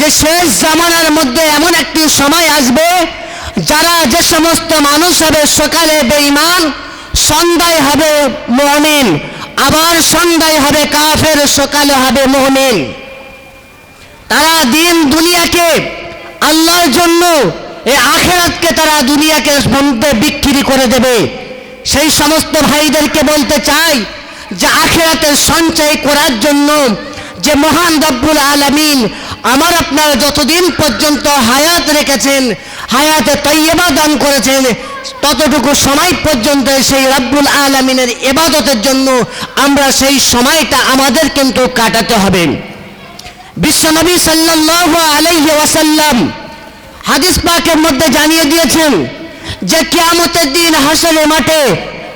যে শেষ জামানার মধ্যে এমন একটি সময় আসবে, যারা যে সমস্ত মানুষ হবে সকালে বেঈমান, সন্ধ্যায় হবে মমিন, আবার সন্ধ্যায় হবে কাফের, সকালে হবে মমিন। তারা দিন দুনিয়াকে, আল্লাহর জন্য এই আখেরাতকে তারা দুনিয়াকে মধ্যে বিক্রি করে দেবে। সেই সমস্ত ভাইদেরকে বলতে চাই যে আখেরাতের সঞ্চয় করার জন্য যে মহান রব্বুল আলামিন আমার আপনার যতদিন পর্যন্ত হায়াত রেখেছেন, হায়াতে তৈয়বা দান করেছেন, ততটুকু সময় পর্যন্ত সেই রব্বুল আলামিনের এবাদতের জন্য আমরা সেই সময়টা আমাদের কিন্তু কাটাতে হবে। বিশ্বনবী সাল্লাল্লাহু আলাইহি ওয়াসাল্লাম হাদিস পাকের মধ্যে জানিয়ে দিয়েছেন যে কেয়ামতের দিন হাসরের মাঠে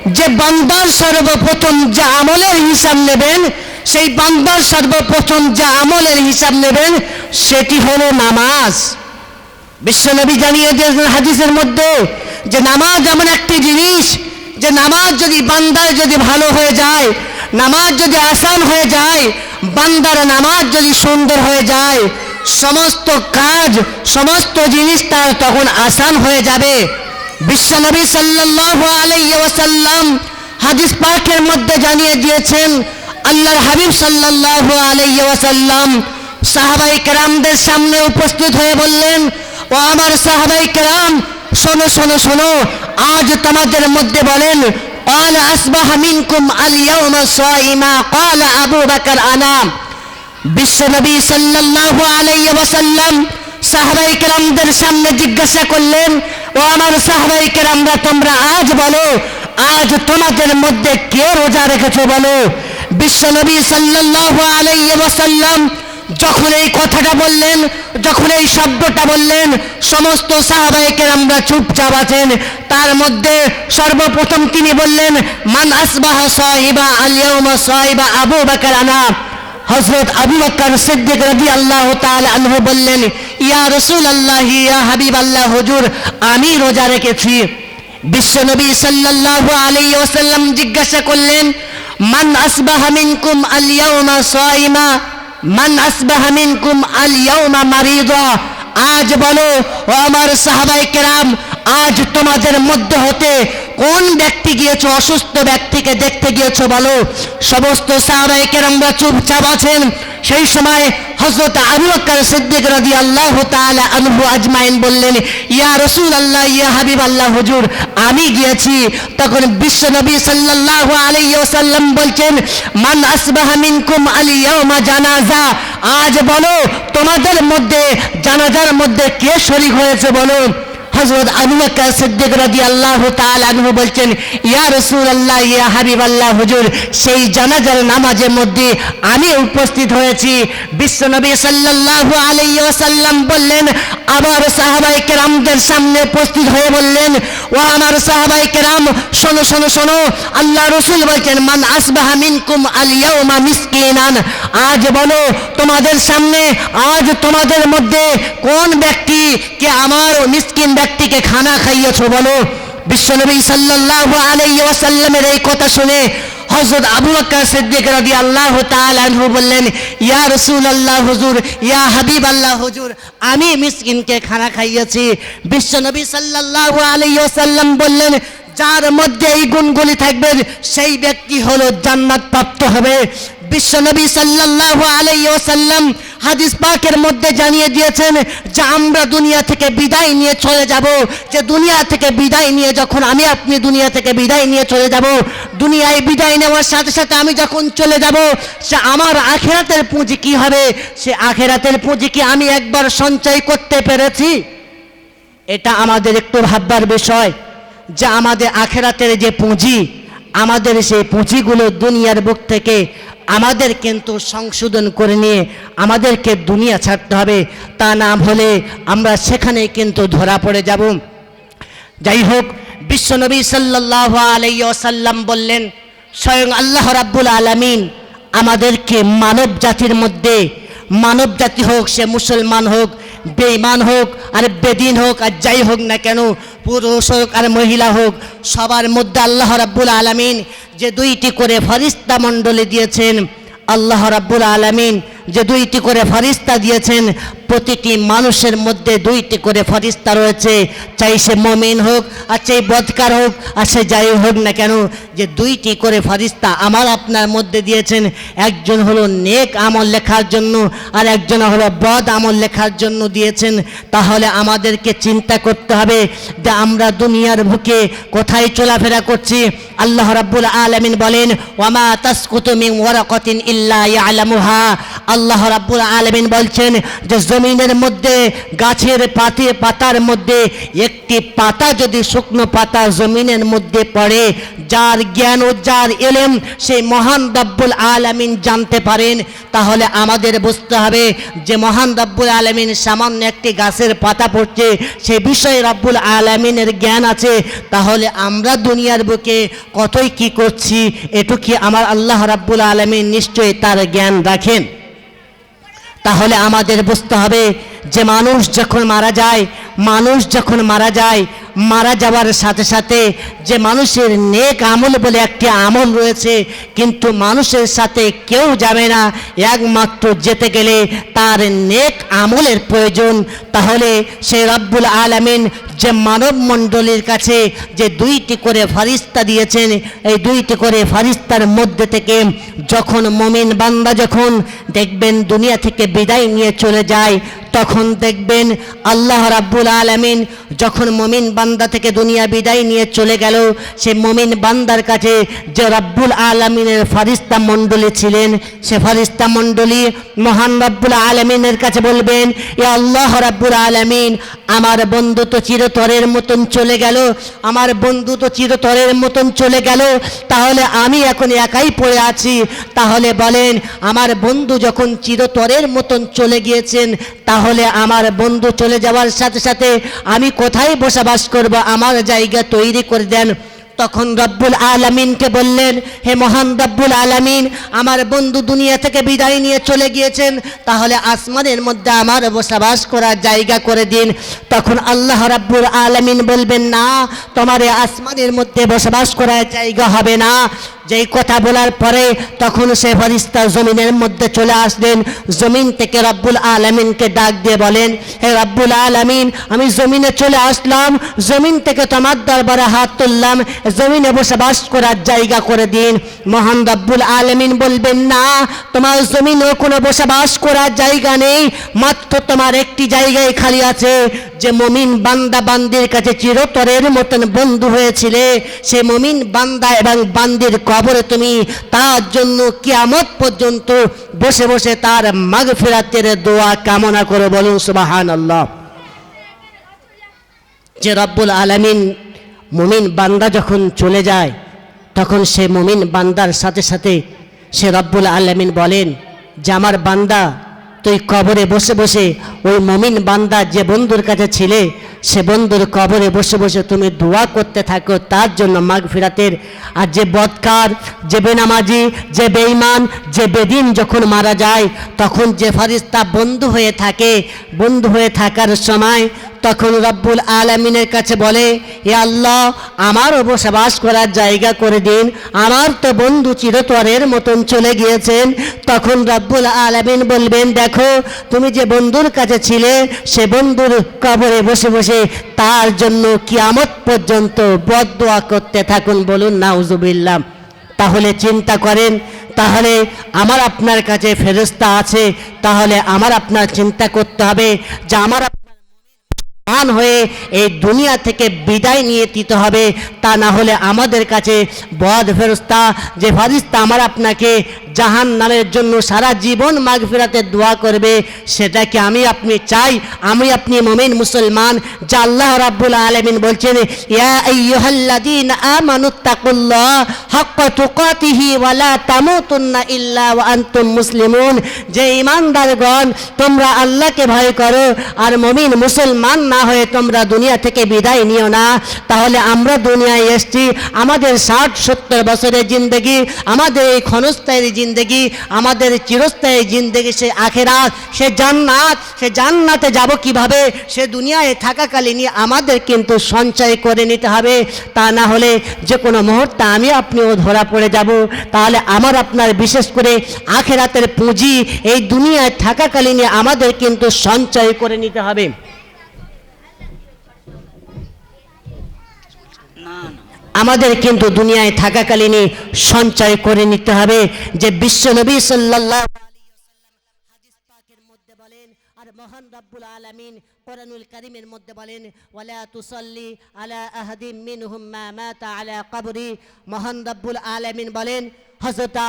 যে বান্দার সর্বপ্রথম যে আমলের হিসাব নেবেন সেই বান্দার সর্বপ্রথম যে আমলের হিসাব নেবেন, সেটি হলো নামাজ। বিশ্বনবী জানিয়ে দিয়েছেন হাদিসের মধ্যে যে নামাজ এমন একটি জিনিস, যে নামাজ যদি বান্দার যদি ভালো হয়ে যায়, নামাজ যদি আসান হয়ে যায়, বান্দার নামাজ যদি সুন্দর হয়ে যায়, সমস্ত কাজ, সমস্ত জিনিস তার তখন আসান হয়ে যাবে। বিশ্বনবী সাল্লাল্লাহু আলাইহি ওয়াসাল্লাম হাদিস পাকের মধ্যে জানিয়ে দিয়েছেন আল্লাহর হাবিব সাল্লাল্লাহু আলাইহি ওয়াসাল্লাম সাহাবাই কেরামদের সামনে উপস্থিত হয়ে বললেন ও আমার সাহাবাই কেরাম শোনো শোনো শোনো আজ তোমাদের মধ্যে বলেন قال أصبح منكم اليوم صائما قال أبو بكر أنا বিশ্বনবী সাল্লাল্লাহু আলাইহি ওয়াসাল্লাম সাহাবাই কেরামদের সামনে জিজ্ঞাসা করলেন ও আমার সাহাবাই কেরামরা তোমরা আজ বলো আজ তোমাদের মধ্যে কে রোজা রেখেছো বলো বিশ্বনবী আলাইহি যখন এই কথাটা বললেন, যখন এই শব্দটা বললেন, সমস্ত সাহাবাহিকের আমরা চুপচাপ আছেন। তার মধ্যে সর্বপ্রথম তিনি বললেন, মান আসবাহ সাহিবা আলিয়াউমা সাহিবা আবু হজরত আবু সিদ্দিক রাজি আল্লাহ আনহু বললেন, ইয়া রসুল আল্লাহ ইয়া হাবিব আল্লাহ হুজুর, আমি রোজা রেখেছি। বিশ্বনবী আলাইহি ওয়াসাল্লাম জিজ্ঞাসা করলেন মান আসবাহা মিনকুম আল ইয়াউমা সাইমা মান আসবাহা মিনকুম আল ইয়াউমা মারিদা আজ বলো, ও আমার সাহাবাই কেরাম, আজ তোমাদের মধ্যে হতে কোন ব্যক্তি গিয়েছো, অসুস্থ ব্যক্তিকে দেখতে গিয়েছো বলো? সমস্ত সাহাবাই কেরামরা চুপচাপ আছেন। সেই সময় হজরত আবু বকর সিদ্দিক রাদিয়াল্লাহু তাআলা আনহু আজমাইন বললেন, ইয়া রাসূল আল্লাহ ইয়া হাবিব আল্লাহ হুজুর, আমি গিয়েছি। তখন বিশ্ব নবী সাল্লাল্লাহু আলাইহি ওয়াসাল্লাম বলছেন, মান আসবাহা মিনকুম আল ইয়াউমা জানাজা। আজ বলো, তোমাদের মধ্যে, জানাজার মধ্যে কে শরীক হয়েছে বলো? হজরত আবু বকর সিদ্দিক রাদিয়াল্লাহু তাআলা আনহু বলছেন, ইয়া রাসূলুল্লাহ, ইয়া হাবিবাল্লাহ, হুজুর, সেই জানাজার নামাজের মধ্যে আমি উপস্থিত হয়েছি। বিশ্বনবী সাল্লাল্লাহু আলাইহি ওয়াসাল্লাম বললেন আবার সাহাবায়ে কেরামদের সামনে উপস্থিত হয়ে বললেন, ও আমার সাহাবায়ে কেরাম, শোনো শোনো শোনো, আল্লাহ রাসূল বলছেন, মান আসবাহা মিনকুম আল ইয়াউমা মিসকিনান। আজ বলো, তোমাদের সামনে, আজ তোমাদের মধ্যে কোন ব্যক্তি কে আমার মিসকিন ব্যক্তিকে খানা খাইয়েছো বলো? বিশ্বনবী সাল্লাল্লাহু আলাইহি ওয়াসাল্লামের এই কথা শুনে হযরত আবু সিদ্দিক আনহু বললেন, ইয়া রাসূলুল্লাহ হুজুর, ইয়া হাবিব আল্লাহ হুজুর, আমি মিসকিনকে খানা খাইয়েছি। বিশ্বনবী সাল্লাল্লাহু আলাইহি ওয়াসাল্লাম বললেন, যার মধ্যে এই গুণগুলি থাকবে, সেই ব্যক্তি হলো জান্নাত প্রাপ্ত হবে। বিশ্বনবী সাল্লাল্লাহু আলাইহি ওয়াসাল্লাম হাদিস পাকের মধ্যে জানিয়ে দিয়েছেন যে আমরা দুনিয়া থেকে বিদায় নিয়ে চলে যাব। যে দুনিয়া থেকে বিদায় নিয়ে যখন আমি আপনি দুনিয়া থেকে বিদায় নিয়ে চলে যাব, দুনিয়ায় বিদায় নেওয়ার সাথে সাথে আমি যখন চলে যাব, সে আমার আখেরাতের পুঁজি কি হবে? সে আখেরাতের পুঁজি কি আমি একবার সঞ্চয় করতে পেরেছি? এটা আমাদের একটু ভাববার বিষয় যে আমাদের আখেরাতের যে পুঁজি, আমাদের সেই পুঁজিগুলো দুনিয়ার বুক থেকে আমাদের কিন্তু সংশোধন করে নিয়ে আমাদেরকে দুনিয়া ছাড়তে হবে। তা না হলে আমরা সেখানে কিন্তু ধরা পড়ে যাব। যাই হোক বিশ্বনবী সাল্লাহ আলাইসাল্লাম বললেন, স্বয়ং আল্লাহ রাব্বুল আলামিন আমাদেরকে মানব জাতির মধ্যে, মানব জাতি হোক, সে মুসলমান হোক, বেঈমান হোক, আর বেদিন হোক, আর যাই হোক না কেন, পুরুষ হোক, আর মহিলা হোক, সবার মধ্যে আল্লাহ রাব্বুল আলামিন যে দুইটি করে ফরিস্তা মণ্ডলে দিয়েছেন আল্লাহ রাব্বুল আলামিন যে দুইটি করে ফরিস্তা দিয়েছেন, প্রতিটি মানুষের মধ্যে দুইটি করে ফরিস্তা রয়েছে। চাই সে মমিন হোক, আর চাই বদকার হোক, আর সে যাই হোক না কেন, যে দুইটি করে ফরিস্তা আমার আপনার মধ্যে দিয়েছেন। একজন হলো নেক আমল লেখার জন্য, আর একজন হলো বদ আমল লেখার জন্য দিয়েছেন। তাহলে আমাদেরকে চিন্তা করতে হবে যে আমরা দুনিয়ার বুকে কোথায় চলাফেরা করছি। আল্লাহ রাব্বুল আলামিন বলেন ওয়ামা তাসকুতু মিন ওয়ারাকাতিন ইল্লা ইয়ালামুহা। আল্লাহ রাব্বুল আলামিন বলছেন যে জমিনের মধ্যে, গাছের পাতে পাতার মধ্যে, একটি পাতা যদি শুকনো পাতা জমিনের মধ্যে পড়ে, যার জ্ঞান ও যার এলেম সেই মহান রব্বুল আলামিন জানতে পারেন, তাহলে আমাদের বুঝতে হবে যে মহান রব্বুল আলামিন সামান্য একটি গাছের পাতা পড়ছে, সে বিষয়ে রব্বুল আলামিনের জ্ঞান আছে, তাহলে আমরা দুনিয়ার বুকে কতই কি করছি এটু কি আমার আল্লাহ রাব্বুল আলামিন নিশ্চয়ই তার জ্ঞান রাখেন। তাহলে আমাদের বুঝতে হবে যে মানুষ যখন মারা যায়, মানুষ যখন মারা যায়, মারা যাওয়ার সাথে সাথে যে মানুষের নেক আমল বলে একটি আমল রয়েছে, কিন্তু মানুষের সাথে কেউ যাবে না। একমাত্র যেতে গেলে তার নেক আমলের প্রয়োজন। তাহলে সে রব্বুল আলামিন যে মানব মণ্ডলীর কাছে যে দুইটি করে ফারিস্তা দিয়েছেন, এই দুইটি করে ফারিস্তার মধ্যে থেকে যখন মমিন বান্দা যখন দেখবেন দুনিয়া থেকে বিদায় নিয়ে চলে যায়, তখন দেখবেন আল্লাহ রাব্বুল আলামিন যখন মমিন বান্দা থেকে দুনিয়া বিদায় নিয়ে চলে গেল, সে মমিন বান্দার কাছে যে রাব্বুল আলামিনের ফারিস্তা মণ্ডলী ছিলেন, সে ফারিস্তা মণ্ডলী মহান রাব্বুল আলামিনের কাছে বলবেন এ আল্লাহ রাব্বুল আলামিন, আমার বন্ধু তো চিরতরের মতন চলে গেল। আমার বন্ধু তো চিরতরের মতন চলে গেল। তাহলে আমি এখন একাই পড়ে আছি। তাহলে বলেন, আমার বন্ধু যখন চিরতরের মতন চলে গিয়েছেন, তাহলে আমার বন্ধু চলে যাওয়ার সাথে সাথে আমি কোথায় বসবাস করব? আমার জায়গা তৈরি করে দেন। তখন রব্বুল আলমিনকে বললেন, হে মহান রব্বুল আলমিন, আমার বন্ধু দুনিয়া থেকে বিদায় নিয়ে চলে গিয়েছেন, তাহলে আসমানের মধ্যে আমার বসবাস করার জায়গা করে দিন। তখন আল্লাহ রব্বুল আলমিন বলবেন, না, তোমার আসমানের মধ্যে বসবাস করার জায়গা হবে না। যেই কথা বলার পরে তখন সে ফরিস্তা জমিনের মধ্যে চলে আসলেন। জমিন থেকে রব্বুল আলমিনকে ডাক দিয়ে বলেন, হে রব্বুল আলমিন, আমি জমিনে চলে আসলাম। জমিন থেকে তোমার দরবারে হাত তুললাম। জমিনে বসবাস করার জায়গা করে দিন। মহান রব্বুল আলমিন বলবেন, না, তোমার জমিনে কোনো বসবাস করার জায়গা নেই। মাত্র তোমার একটি জায়গায় খালি আছে। যে মমিন বান্দা বান্দির কাছে চিরতরের মতন বন্ধু হয়েছিলে, সে মমিন বান্দা এবং বান্দির কবরে তুমি তার জন্য কিয়ামত পর্যন্ত বসে বসে তার মাগ ফেরাতের দোয়া কামনা করে। বলুন সুবাহান আল্লাহ যে রব্বুল আলামিন মুমিন বান্দা যখন চলে যায়, তখন সে মুমিন বান্দার সাথে সাথে সে রব্বুল আলামিন বলেন, যে আমার বান্দা তুই কবরে বসে বসে ওই মমিন বান্দা যে বন্ধুর কাছে ছিলে, সে বন্ধুর কবরে বসে বসে তুমি দোয়া করতে থাকো, তার জন্য মাঘ ফিরাতের। আর যে বৎকার, যে বেনামাজি, যে বেঈমান, যে বেদিন যখন মারা যায়, তখন যে ফারিস্তা বন্ধু হয়ে থাকে, বন্ধু হয়ে থাকার সময় তখন রব্বুল আলমিনের কাছে বলে এ আল্লাহ আমারও বসবাস করার জায়গা করে দিন। আমার তো বন্ধু চিরতরের মতন চলে গিয়েছেন। তখন রব্বুল আলমিন বলবেন, দেখো, তুমি যে বন্ধুর কাছে ছিলে, সে বন্ধুর কবরে বসে বসে তার জন্য কিয়ামত পর্যন্ত বদোয়া করতে থাকুন বলুন নাউজুবিল্লাম তাহলে চিন্তা করেন, তাহলে আমার আপনার কাছে ফেরস্তা আছে, তাহলে আমার আপনার চিন্তা করতে হবে যে আমার মান হয়ে এই দুনিয়া থেকে বিদায় নিয়ে দিতে হবে। তা না হলে আমাদের কাছে বদ ফেরস্তা যে ফারিস্তা আমার আপনাকে জাহান নামের জন্য সারা জীবন মাঘ ফেরাতে দোয়া করবে, সেটাকে আমি আপনি চাই। আমি আপনি মোমেন, মুসলমান, যা আল্লাহ রাব্বুল আলামিন বলছেন, ইয়া আইয়ুহাল্লাযীনা আমানুত্তাকুল্লাহ হাক্কা তুকাতিহি তামুতুন্না ইল্লা ওয়া আনতুম মুসলিমুন। যে ঈমানদারগণ, তোমরা আল্লাহকে ভয় করো, আর মুমিন, মুসলমান না হয়ে তোমরা দুনিয়া থেকে বিদায় নিও না। তাহলে আমরা দুনিয়ায় এসেছি, আমাদের ষাট সত্তর বছরের জিন্দগি, আমাদের এই ক্ষণস্থায়ী জিন্দেগি, আমাদের চিরস্থায়ী জিন্দেগি সে আখেরাত, সে জান্নাত, সে জান্নাতে যাব কীভাবে? সে দুনিয়ায় থাকাকালীনই আমাদের কিন্তু সঞ্চয় করে নিতে হবে। তা না হলে যে কোনো মুহূর্তে আমি আপনিও ধরা পড়ে যাব। তাহলে আমার আপনার বিশেষ করে আখেরাতের পুঁজি এই দুনিয়ায় থাকাকালীনই আমাদের কিন্তু সঞ্চয় করে নিতে হবে। আমাদের কিন্তু দুনিয়ায় থাকাকালীনই সঞ্চয় করে নিতে হবে। যে বিশ্ব নবী আর মহান রব্বুল আলামিন মধ্যে বলেন, ওয়ালা তুসাল্লি আলা বলেন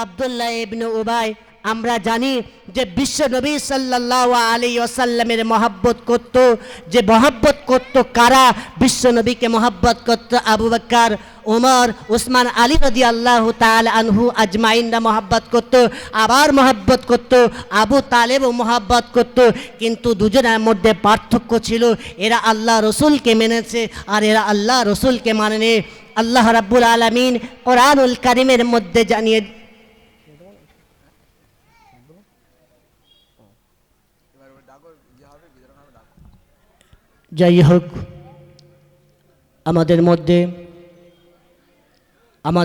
আব্দুল্লাহ ইবনে উবাই আমরা জানি যে বিশ্ব নবী সাল্লাল্লাহু আলী ওয়াসাল্লামের মহব্বত করত। যে মহব্বত করত কারা? বিশ্ব নবীকে মহব্বত করত আবু বকর ওমর উসমান, আলী রদি আল্লাহ তাল আনহু আজমাইনরা মহাব্বত করত, আবার মহাব্বত করত, আবু তালেবও মহাব্বত করত। কিন্তু দুজনের মধ্যে পার্থক্য ছিল, এরা আল্লাহ রসুলকে মেনেছে আর এরা আল্লাহ রসুলকে মানেনি আল্লাহ রাব্বুল আলমিন কোরআনুল কারিমের মধ্যে জানিয়ে যাই হোক আমাদের মধ্যে আমাদের